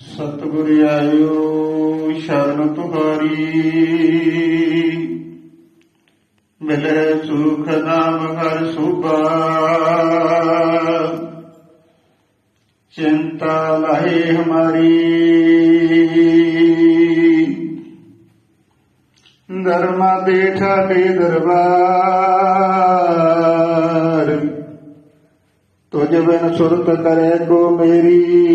सतगुरु आयो शरण तुहारी मिले सुख नाम हर सुबा चिंता लाए हमारी। धर्मा बेठा के दरबार। तुझ बिन सुरत करे को मेरी।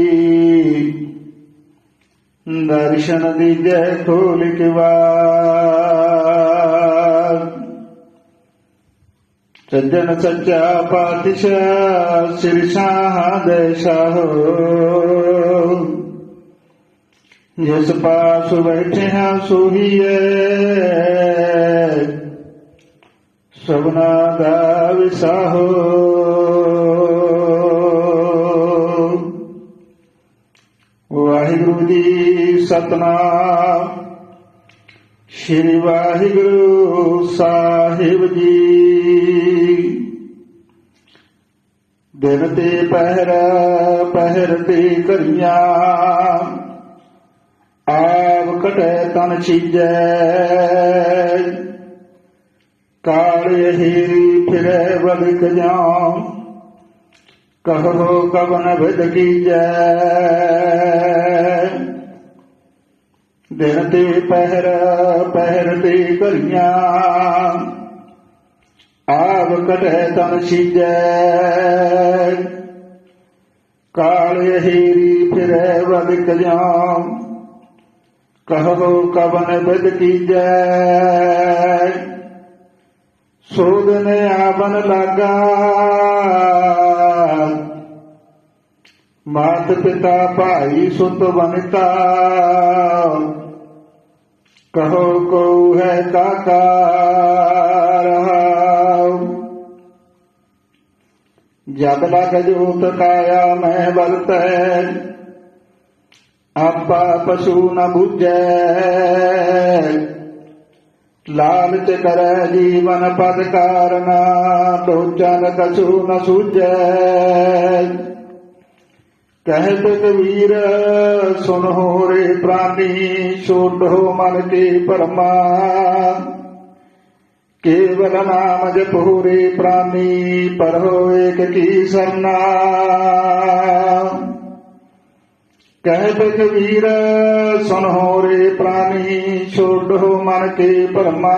हम्म। दर्शन दिजय खोलिक सज्जन सच्चा पातिश शीर्षा दशा हो जिस पास बैठे सुहिए सोमनाथ विसाहो ਵਾਹਿਗੁਰੂ ਜੀ ਸਤਨਾਮ। ਸ਼੍ਰੀ ਵਾਹਿਗੁਰੂ ਸਾਹਿਬ ਜੀ। ਦਿਨ ਤੇ ਪਹਿਰ ਪਹਿਰ ਤੇ ਕਰੀਆਂ। ਆਪ ਕਟੈ ਤਨ ਛੀਜੈ। ਕਾਲੇ ਹੀਰੀ ਫਿਰੈ ਬਦਕ ਜਾਉ। कहो कवन भेद की जय। दिनते पहर, पहरते करिया आव कटे तन जय काल हेरी फिर वद कल्याण कहो कवन भेद की जय। ਕੀਜੈ ਸੋਦਨ ਆਵਨ ਲਾਗਾ ਮਾਤ ਪਿਤਾ ਭਾਈ ਸੁਤ ਬਨਤਾ ਕਹੋ ਕੋ ਹੈ ਕਾਕਾ ਰਹਾਉ ਜਬ ਲਗ ਜੋਤ ਕਾਇਆ ਮੈਂ लालित कर जीवन पद तो लोचन कछु न सूझ। कहत कबीर सुन हो रे प्राणी छोट हो मन के परमा। केवल नाम जप हो रे प्राणी, पर हो एक की सरना। कहते कि वीर सुनो रे प्राणी छोड़ो मन के परमा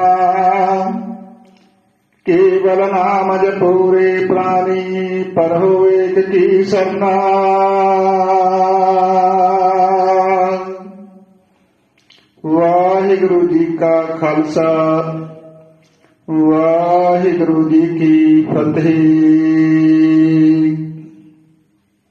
केवल नाम जपो रे प्राणी पढ़ो एक की सरना वाहिगुरु जी का खालसा, वाहिगुरु जी की फतेह।